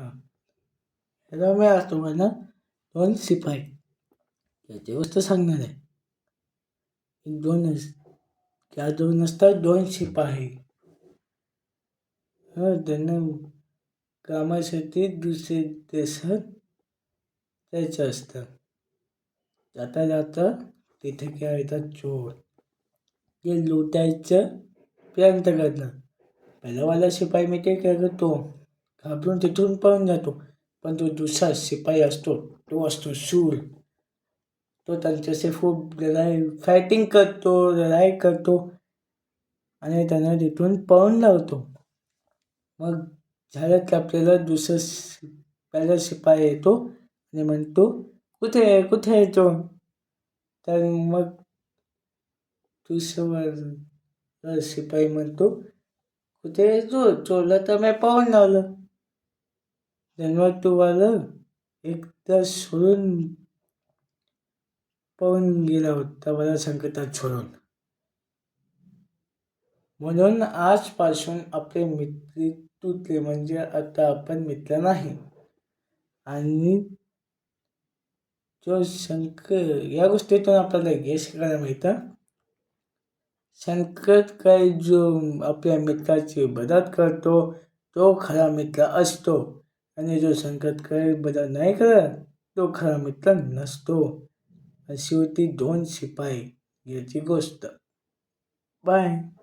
हां. त्याला मी आज तुम्हाला दोन शिपाई त्याची गोष्ट सांगणार आहे. एक दोन त्या दोन असतात दोन शिपाई हां त्यांना कामासाठी दुसरे देशात जायचं असतं. जाता जाता तिथे काय येतात चोर. ते लुटायचं प्रयत्न करणार पहिलावाला शिपाई मी ते काय करतो. घाबरून तिथून पळून जातो पण तो दुसरा शिपाई असतो तो असतो शूर तो त्यांच्याशी खूप लढाई फायटिंग करतो लढाई करतो आणि त्यांना तिथून पळून लावतो मग झालं की आपल्याला दुसरं पहिला शिपाई येतो आणि म्हणतो कुठे आहे कुठे आहे तो तर मग दुसरं शिपाई म्हणतो कुठे आहे चोरला तर मी पळून लावलं जन्मात तुम्हाला एकदा सोडून पळून गेला होता मला संकटात सोडून. म्हणून आजपासून आपले मित्र तुटले म्हणजे आता आपण मित्र नाही. आणि जो संकट या गोष्टीतून आपल्याला हे शिकायला मिळतं. संकट काय जो आपल्या मित्राची मदत करतो तो खरा मित्र असतो. आणि जो संकट काही बदल नाही करत तो खरा मित्र नसतो. अशी होती दोन शिपाई याची गोष्ट. बाय.